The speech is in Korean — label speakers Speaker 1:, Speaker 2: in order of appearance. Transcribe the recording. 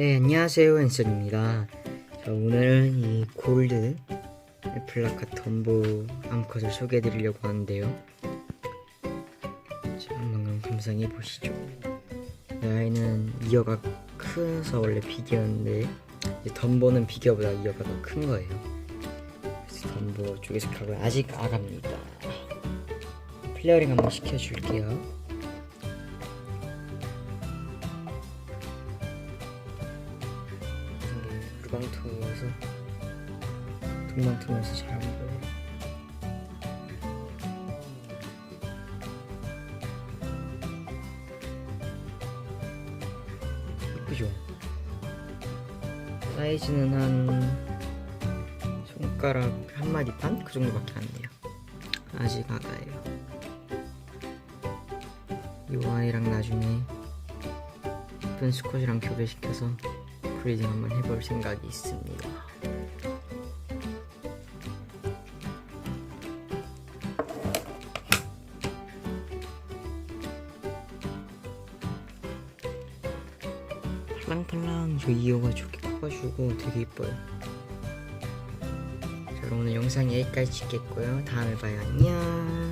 Speaker 1: 네, 안녕하세요. 앤슨입니다. 자, 오늘 이 골드 플라카 덤보 암컷을 소개해 드리려고 하는데요. 자, 한번 감상해 보시죠. 이 아이는 이어가 커서 원래 비교였는데 덤보는 비교보다 이어가 더 큰 거예요. 그래서 덤보 쪽에서 가고 아직 아갑니다. 플레어링 한번 시켜줄게요. 루방통에서 동방통에서 잘 안 보여요. 이쁘죠? 사이즈는 한 손가락 한 마디 반? 그 정도밖에 안 돼요. 아직 아가예요. 이 아이랑 나중에 예쁜 스쿼시랑 교배시켜서 브리딩 한번 해볼 생각이 있습니다. 팔랑팔랑 저 이어가 저렇게 커가지고 되게 이뻐요. 자 그럼 오늘 영상 여기까지 찍겠고요. 다음에 봐요. 안녕.